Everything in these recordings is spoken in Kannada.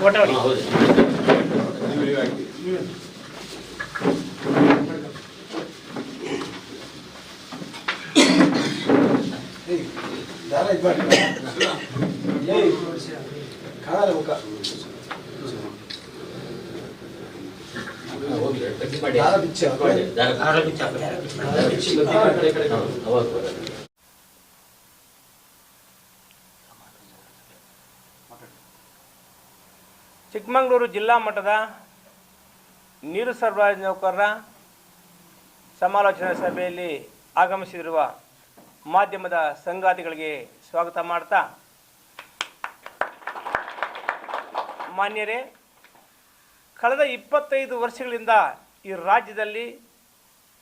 ಫೋಟೋ ಹೊಡಿ. ದಾರ ಇದು ಮಾಡಿ ಏಯ್ ಕಾಣಲ್ಲ ಮುಖ ದಾರ ಬಿಚ್ಚಿ ದಾರ ಬಿಚ್ಚು ಹಾಕು. ಚಿಕ್ಕಮಗಳೂರು ಜಿಲ್ಲಾ ಮಟ್ಟದ ನೀರು ಸರಬರಾಜು ನೌಕರರ ಸಮಾಲೋಚನಾ ಸಭೆಯಲ್ಲಿ ಆಗಮಿಸಿರುವ ಮಾಧ್ಯಮದ ಸಂಗಾತಿಗಳಿಗೆ ಸ್ವಾಗತ ಮಾಡ್ತಾ ಮಾನ್ಯರೇ, ಕಳೆದ ಇಪ್ಪತ್ತೈದು ವರ್ಷಗಳಿಂದ ಈ ರಾಜ್ಯದಲ್ಲಿ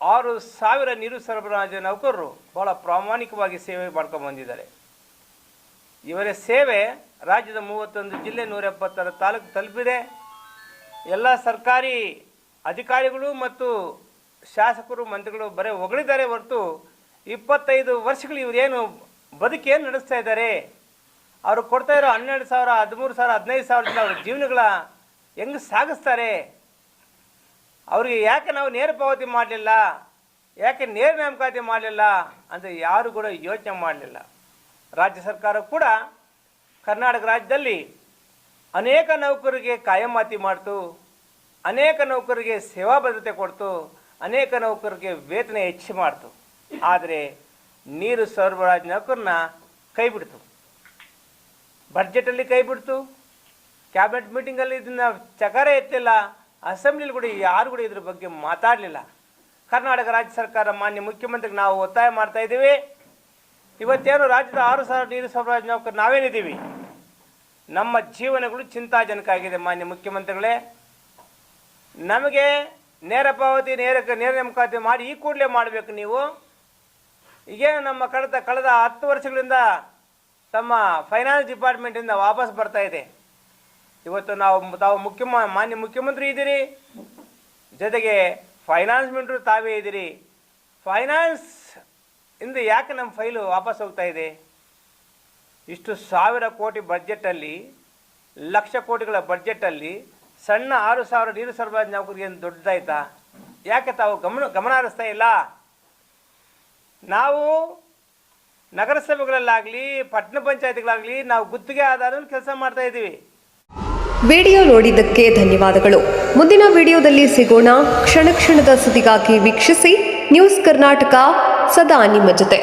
ಆರು ಸಾವಿರ ನೀರು ಸರಬರಾಜು ನೌಕರರು ಬಹಳ ಪ್ರಾಮಾಣಿಕವಾಗಿ ಸೇವೆ ಮಾಡ್ಕೊಂಡು ಬಂದಿದ್ದಾರೆ. ಇವರ ಸೇವೆ ರಾಜ್ಯದ ಮೂವತ್ತೊಂದು ಜಿಲ್ಲೆ ನೂರ ಎಪ್ಪತ್ತರ ತಾಲೂಕು ತಲುಪಿದೆ. ಎಲ್ಲ ಸರ್ಕಾರಿ ಅಧಿಕಾರಿಗಳು ಮತ್ತು ಶಾಸಕರು, ಮಂತ್ರಿಗಳು ಬರೀ ಹೊಗಳಿದ್ದಾರೆ ಹೊರತು ಇಪ್ಪತ್ತೈದು ವರ್ಷಗಳು ಇವರೇನು ಬದುಕೇನು ನಡೆಸ್ತಾ ಇದ್ದಾರೆ? ಅವರು ಕೊಡ್ತಾ ಇರೋ ಹನ್ನೆರಡು ಸಾವಿರ, ಹದಿಮೂರು ಸಾವಿರ, ಹದಿನೈದು ಸಾವಿರದಿಂದ ಅವ್ರ ಜೀವನಗಳ ಹೆಂಗೆ ಸಾಗಿಸ್ತಾರೆ? ಅವ್ರಿಗೆ ಯಾಕೆ ನಾವು ನೇರ ಪಾವತಿ ಮಾಡಲಿಲ್ಲ? ಯಾಕೆ ನೇರ ನೇಮಕಾತಿ ಮಾಡಲಿಲ್ಲ? ಅಂತ ಯಾರು ಕೂಡ ಯೋಚನೆ ಮಾಡಲಿಲ್ಲ. ರಾಜ್ಯ ಸರ್ಕಾರ ಕೂಡ ಕರ್ನಾಟಕ ರಾಜ್ಯದಲ್ಲಿ ಅನೇಕ ನೌಕರರಿಗೆ ಕಾಯಮಾತಿ ಮಾಡ್ತು, ಅನೇಕ ನೌಕರರಿಗೆ ಸೇವಾ ಭದ್ರತೆ ಕೊಡ್ತು, ಅನೇಕ ನೌಕರರಿಗೆ ವೇತನ ಹೆಚ್ಚು ಮಾಡ್ತು. ಆದರೆ ನೀರು ಸರಬರಾಜು ನೌಕರನ್ನ ಕೈ ಬಿಡ್ತು. ಬಡ್ಜೆಟಲ್ಲಿ ಕೈ ಬಿಡ್ತು. ಕ್ಯಾಬಿನೆಟ್ ಮೀಟಿಂಗಲ್ಲಿ ಇದನ್ನ ಚಕಾರ ಎತ್ತಿಲ್ಲ. ಅಸೆಂಬ್ಲಿಲಿ ಕೂಡ ಯಾರು ಕೂಡ ಇದ್ರ ಬಗ್ಗೆ ಮಾತಾಡಲಿಲ್ಲ. ಕರ್ನಾಟಕ ರಾಜ್ಯ ಸರ್ಕಾರ ಮಾನ್ಯ ಮುಖ್ಯಮಂತ್ರಿಗೆ ನಾವು ಒತ್ತಾಯ ಮಾಡ್ತಾ ಇದ್ದೀವಿ. ಇವತ್ತೇನು ರಾಜ್ಯದ ಆರು ಸಾವಿರ ನೀರು ಸರಬರಾಜು ನೌಕರು ನಾವೇನಿದ್ದೀವಿ? ನಮ್ಮ ಜೀವನಗಳು ಚಿಂತಾಜನಕ ಆಗಿದೆ ಮಾನ್ಯ ಮುಖ್ಯಮಂತ್ರಿಗಳೇ. ನಮಗೆ ನೇರ ಪಾವತಿ, ನೇರ ನೇರ ನೇಮಕಾತಿ ಮಾಡಿ ಈ ಕೂಡಲೇ ಮಾಡಬೇಕು ನೀವು. ಈಗೇನು ನಮ್ಮ ಕಳೆದ ಕಳೆದ ಹತ್ತು ವರ್ಷಗಳಿಂದ ತಮ್ಮ ಫೈನಾನ್ಸ್ ಡಿಪಾರ್ಟ್ಮೆಂಟಿಂದ ವಾಪಸ್ ಬರ್ತಾ ಇದೆ. ಇವತ್ತು ನಾವು ತಾವು ಮುಖ್ಯ ಮಾನ್ಯ ಮುಖ್ಯಮಂತ್ರಿ ಇದ್ದೀರಿ. ಜೊತೆಗೆ ಫೈನಾನ್ಸ್ ಮಿನಿಸ್ಟ್ರು ತಾವೇ ಇದ್ದೀರಿ. ಫೈನಾನ್ಸ್ ಇಂದ ಯಾಕೆ ನಮ್ಮ ಫೈಲು ವಾಪಸ್ ಹೋಗ್ತಾ ಇದೆ? ಇಷ್ಟು ಸಾವಿರ ಕೋಟಿ ಬಡ್ಜೆಟಲ್ಲಿ ಲಕ್ಷ ಕೋಟಿಗಳ ಬಡ್ಜೆಟಲ್ಲಿ ಸಣ್ಣ ಆರು ಸಾವಿರ ನೀರು ಸರಬರಾಜು ನೌಕರಿಗೆ ಏನು ದೊಡ್ಡದಾಯ್ತಾ? ಯಾಕೆ ತಾವು ಗಮನ ಗಮನ ಹರಿಸ್ತಾ ಇಲ್ಲ? ನಾವು ನಗರಸಭೆಗಳಲ್ಲಾಗಲಿ, ಪಟ್ಟಣ ಪಂಚಾಯತ್ಗಳಾಗಲಿ ನಾವು ಗುತ್ತಿಗೆ ಆಧಾರದ ಕೆಲಸ ಮಾಡ್ತಾ ಇದ್ದೀವಿ. ವಿಡಿಯೋ ನೋಡಿದ್ದಕ್ಕೆ ಧನ್ಯವಾದಗಳು. ಮುಂದಿನ ವಿಡಿಯೋದಲ್ಲಿ ಸಿಗೋಣ. ಕ್ಷಣ ಕ್ಷಣದ ಸುದ್ದಿಗಾಗಿ ವೀಕ್ಷಿಸಿ. ನ್ಯೂಸ್ ಕರ್ನಾಟಕ, ಸದಾ ನಿಮ್ಮ ಜೊತೆ.